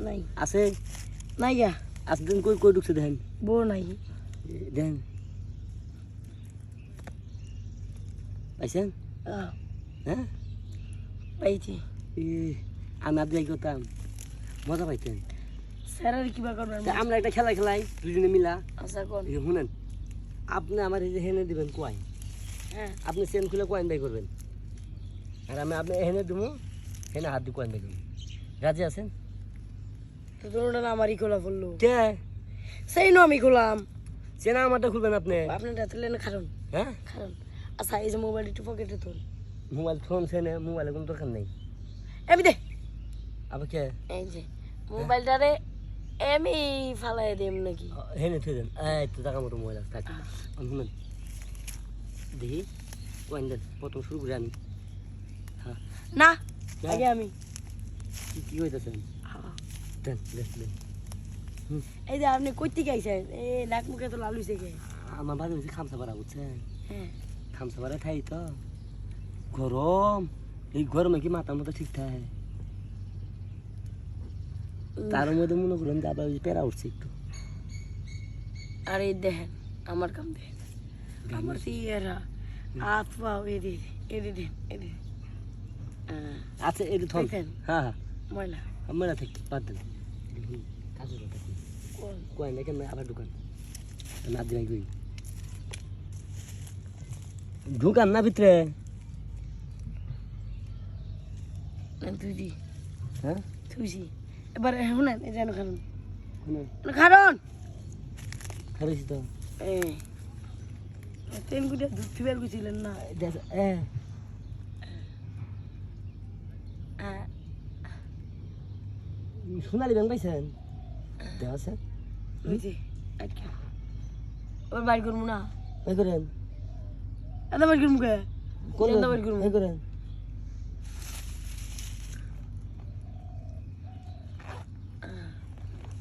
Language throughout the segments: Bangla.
নাই আছে নাই গা আছে দিন কই কই ঢুকছে দেখেন বউ নাই দেখেন পাইছেন হ্যাঁ পাইছি আমি করতাম মজা পাইতেন স্যারের কিবা করবেন আমরা একটা খেলা খেলাই দুজনে মিলা আচ্ছা কোন শুনেন আপনি আমার এই যে হেনে দিবেন হ্যাঁ আপনি চেন খুলে কয়েন বাই করবেন আর আমি আপনি হেনে দেবো হেনে হাত দিয়ে কয়েন বাই করবেন রাজি আছেন? তো তোর না আমারই খোলা পড়ল কে? সেই নো আমি খোলাম চেনা আমারটা খুলবেন আপনি। আপনার রাতে লেন কারণ হ্যাঁ? কারণ আচ্ছা এই যে মোবাইল একটু পকেটে তোল। মোবাইল ফোন চেনে মোবাইলে কোনো দরকার নেই। এমনি দে আবার কে? এই যে মোবাইলটারে এমনি ফালাই দেম নাকি? হেনে থুই দেন। এই তো টাকা মতো মোবাইল আছে থাক। শুনেন। দেখি কয়েন দেন প্রথম শুরু করে আমি। হ্যাঁ। না কে? আগে আমি। কি কি হইতেছেন। দেন দেন দেন। এই যে আপনি কইতে এ নাক মুখে তো লালুছে কে আমার বাড়ি হচ্ছে খামসা পাড়া বুঝছেন? হ্যাঁ। খামসা পাড়া ঠাই তো। গরম। এই গরমে কি মাথার মতো ঠিক থাকে তার মধ্যে মনে করেন যে আবার পেরা উঠছে একটু। আর এই দেখেন আমার কাম দেখেন। আমার সিয়ারা হাত পাও আচ্ছা দেখেন? হ্যাঁ হ্যাঁ। ময়লা। আমরা থাকি বাদ দেন। কাজের কথা কি? কোন? কয়েন না আবার দোকান না দিন কই? ঢুকান না ভিতরে। তুই হ্যাঁ? তুইছি এবার শুনেন এই যেন শুনুন। খারণ খারাইছি তো। এই ট্রেন গুটে ধুতে বের না দেখ- এ হ্যাঁ সোনালি ব্যাংক পাইছেন? দেওয়া আচ্ছা ওর বাড়ি করব না? এই করেন। এত বাড়ি করব কে? কোন পারি করব। এই করেন।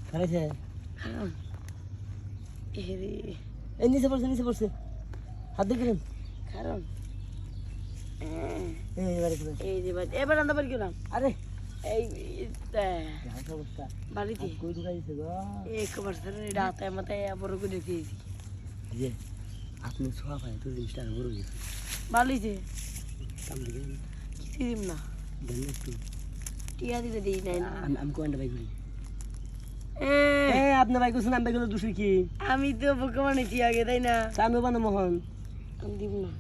খারণ এরে এই নিচে পড়ছে নিচে পড়ছে। হাত দিয়ে করেন। কারণ? এই বাড়ি এবার আনতে পারি আরে। এই বাড়িতে। মাথায় বড় করে দিয়েছি যে আপনি ছোয়া পায় তো জিনিসটা বড় কিছু না। দেন না একটু। টিয়া দিতে দিই নাই। আমি আমি কোয়ান্টা বাই করি। এ, এ আপনি বাই করছেন আমি বাই করলে দুশো কি? আমি তো বোকা বানিয়েছি আগে তাই না? আমি বানা মোহন আমি দিব না।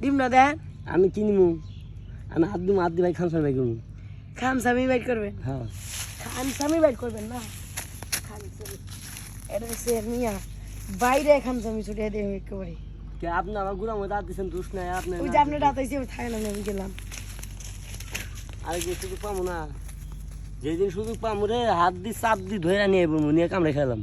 দিব না দেন। আমি কিনিমু। আমি হাত দিমু হাত দি ভাই খামসার বাই করব খামসামি বাইট করবেন হ্যাঁ। খামসামি বাইট করবেন না? খামসামি এটা সে মিয়া। বাইরে খামসামি ছুটে দেয় একেবারে। কে আপনি আমার গুড়া মধ্যে আর দিচ্ছেন দুষ নাই আপনি ওই যে আপনি ডাতাইছি থাকে না আমি গেলাম। আর যে সুযোগ পাবো না? যেদিন সুযোগ পাবো রে হাত দিয়ে চাপ দিয়ে ধরে নিয়ে নিয়ে কামড়ে খেলাম